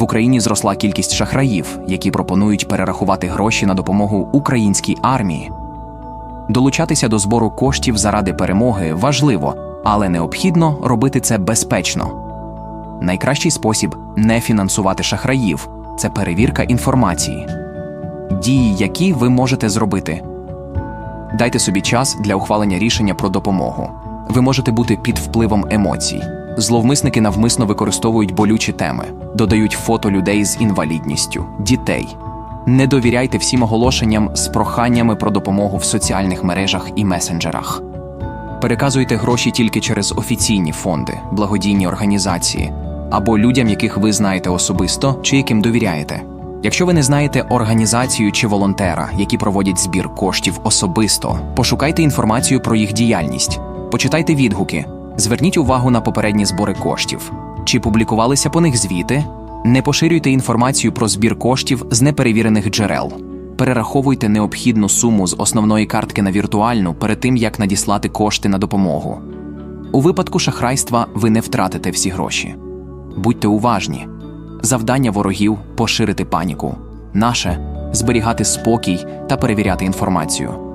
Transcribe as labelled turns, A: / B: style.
A: В Україні зросла кількість шахраїв, які пропонують перерахувати гроші на допомогу українській армії. Долучатися до збору коштів заради перемоги важливо, але необхідно робити це безпечно. Найкращий спосіб не фінансувати шахраїв це перевірка інформації. Дії, які ви можете зробити. Дайте собі час для ухвалення рішення про допомогу. Ви можете бути під впливом емоцій. Зловмисники навмисно використовують болючі теми, додають фото людей з інвалідністю, дітей. Не довіряйте всім оголошенням з проханнями про допомогу в соціальних мережах і месенджерах. Переказуйте гроші тільки через офіційні фонди, благодійні організації або людям, яких ви знаєте особисто чи яким довіряєте. Якщо ви не знаєте організацію чи волонтера, які проводять збір коштів особисто, пошукайте інформацію про їх діяльність, почитайте відгуки, зверніть увагу на попередні збори коштів, чи публікувалися по них звіти, не поширюйте інформацію про збір коштів з неперевірених джерел. Перераховуйте необхідну суму з основної картки на віртуальну перед тим, як надіслати кошти на допомогу. У випадку шахрайства ви не втратите всі гроші. Будьте уважні. Завдання ворогів поширити паніку. Наше зберігати спокій та перевіряти інформацію.